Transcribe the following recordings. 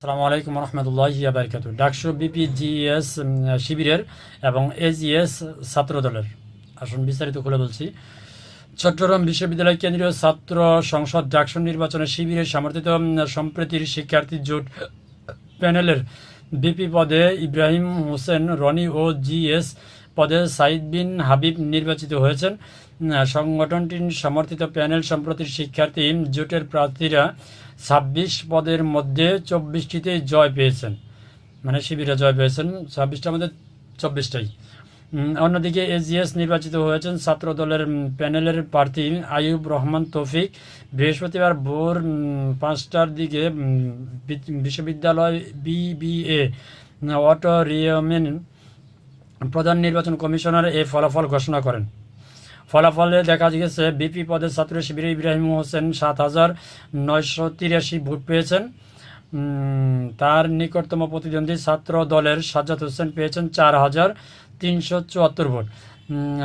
আসসালামু আলাইকুম রহমতুল্লাহ বারকাত ডাকসু বিপিজিএস শিবিরের এবং এজিএস ছাত্রদলের। আসুন বিস্তারিত খুলে বলছি। চট্টগ্রাম বিশ্ববিদ্যালয় কেন্দ্রীয় ছাত্র সংসদ ডাকসু নির্বাচনে শিবিরের সমর্থিত সম্প্রীতির শিক্ষার্থী জোট প্যানেলের বিপি পদে ইব্রাহিম হোসেন, রনি ও জিএস পদে সাইদ বিন হাবিব নির্বাচিত হয়েছেন। সংগঠনটির সমর্থিত প্যানেল সম্প্রতি শিক্ষার্থী জোটের প্রার্থীরা ছাব্বিশ পদের মধ্যে চব্বিশটিতে জয় পেয়েছেন। মানে শিবিরে জয় পেয়েছেন, ছাব্বিশটার মধ্যে চব্বিশটাই। অন্যদিকে এজিএস নির্বাচিত হয়েছেন ছাত্র দলের প্যানেলের প্রার্থী আয়ুব রহমান তৌফিক। বৃহস্পতিবার ভোর পাঁচটার দিকে বিশ্ববিদ্যালয় বিবিএ অটোরিয়ামেন প্রধান নির্বাচন কমিশনার এই ফলাফল ঘোষণা করেন। ফলাফলে দেখা গেছে বিপি পদের ছাত্র শিবিরে ইব্রাহিম হোসেন সাত হাজার নয়শো তিরাশি ভোট পেয়েছেন। তার নিকটতম প্রতিদ্বন্দ্বী ছাত্র দলের সাজ্জাদ হোসেন পেয়েছেন চার হাজার তিনশো চুয়াত্তর ভোট।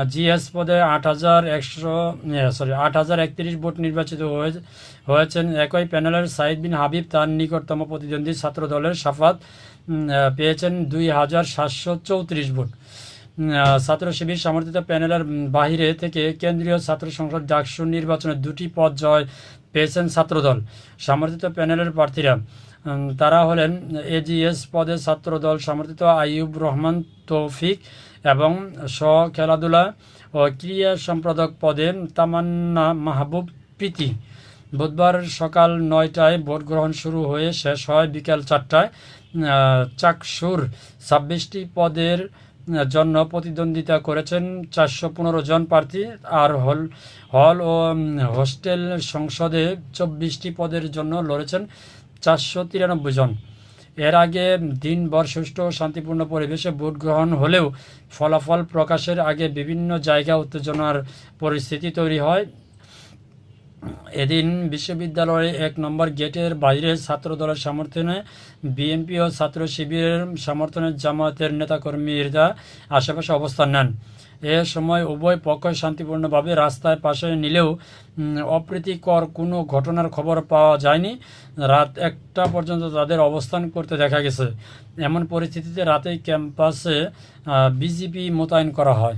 জিএস পদে আট হাজার একশো সরি আট হাজার একত্রিশ ভোট নির্বাচিত হয়ে- হয়েছেন। একই প্যানেলের সাইদ বিন হাবিব তার নিকটতম প্রতিদ্বন্দ্বী ছাত্র দলের সাফাত পেয়েছেন দুই হাজার সাতশো চৌত্রিশ ভোট। ছাত্র শিবির সমর্থিত প্যানেলের বাহিরে থেকে কেন্দ্রীয় ছাত্র সংসদ ডাকসু নির্বাচনে দুটি পদ জয় পেয়েছেন ছাত্রদল, সমর্থিত প্যানেলের প্রার্থীরা। তারা হলেন এজিএস পদে ছাত্রদল, সমর্থিত আইয়ুব রহমান, তৌফিক এবং স খেলাধুলা ও ক্রীড়া সম্পাদক পদে তামান্না মাহবুব প্রীতি। বুধবার সকাল নয়টায় ভোট গ্রহণ শুরু হয়ে শেষ হয় বিকেল চারটায় চাকসুর। ছাব্বিশটি পদের জন্য প্রতিদ্বন্দ্বিতা করেছেন চারশো পনেরো জন প্রার্থী আর হল হল ও হোস্টেল সংসদে চব্বিশটি পদের জন্য লড়েছেন চারশো তিরানব্বই জন। এর আগে দিনভর সুষ্ঠু শান্তিপূর্ণ পরিবেশে ভোট গ্রহণ হলেও ফলাফল প্রকাশের আগে বিভিন্ন জায়গা উত্তেজনার পরিস্থিতি তৈরি হয়। এদিন বিশ্ববিদ্যালয়ে এক নম্বর গেটের বাইরে ছাত্রদলের সমর্থনে বিএনপি ও ছাত্র শিবিরের সমর্থনে জামায়াতের নেতাকর্মীরা আশেপাশে অবস্থান নেন। এ সময় উভয় পক্ষ শান্তিপূর্ণভাবে রাস্তায় পাশে নিলেও অপ্রীতিকর কোনো ঘটনার খবর পাওয়া যায়নি। রাত একটা পর্যন্ত তাদের অবস্থান করতে দেখা গেছে। এমন পরিস্থিতিতে রাতেই ক্যাম্পাসে বিজেপি মোতায়েন করা হয়।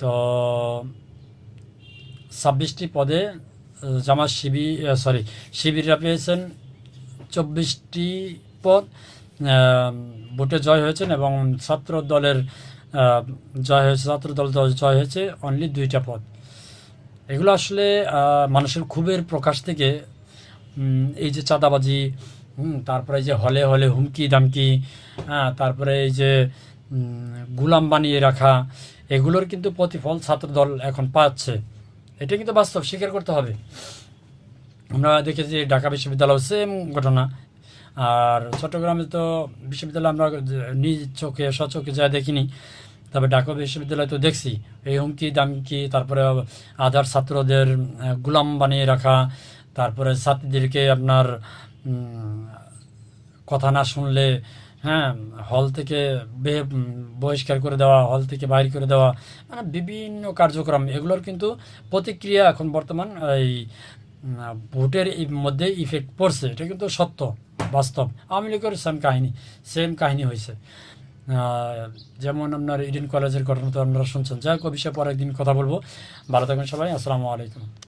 তো ছাব্বিশটি পদে জামাত শিবি সরি শিবিররা পেয়েছেন চব্বিশটি পদ ভোটে জয় হয়েছেন এবং ছাত্র দলের জয় হয়েছে, ছাত্র দল দল জয় হয়েছে অনলি দুইটা পদ। এগুলো আসলে মানুষের ক্ষোভের প্রকাশ থেকে এই যে চাঁদাবাজি তারপরে এই যে হলে হলে হুমকি দামকি হ্যাঁ তারপরে এই যে গুলাম বানিয়ে রাখা, এগুলোর কিন্তু প্রতিফল ছাত্রদল এখন পাচ্ছে। এটা কিন্তু বাস্তব, স্বীকার করতে হবে। আমরা দেখেছি ঢাকা বিশ্ববিদ্যালয় সেম ঘটনা। আর চট্টগ্রামে তো বিশ্ববিদ্যালয় আমরা নিজ চোখে সচোখে যা দেখিনি, তবে ঢাকা বিশ্ববিদ্যালয় তো দেখছি। এই হুমকি, দামকি, তারপরে আধার ছাত্রদের গুলাম বানিয়ে রাখা, তারপরে ছাত্রীদেরকে আপনার কথা না শুনলে হ্যাঁ হল থেকে বে- বহিষ্কার করে দেওয়া, হল থেকে বাইর করে দেওয়া মানে বিভিন্ন কার্যক্রম, এগুলোর কিন্তু প্রতিক্রিয়া এখন বর্তমান এই ভোটের মধ্যে ইফেক্ট পড়ছে। এটা কিন্তু সত্য। বাস্তব। আওয়ামী লীগের সেম কাহিনী সেম কাহিনী হয়েছে। যেমন আপনার ইডেন কলেজের ঘটনা তো আপনারা শুনছেন। যাই হোক, বিষয়ে পরে একদিন কথা বলব। ভালো থাকবেন সবাই। আসসালামু আলাইকুম।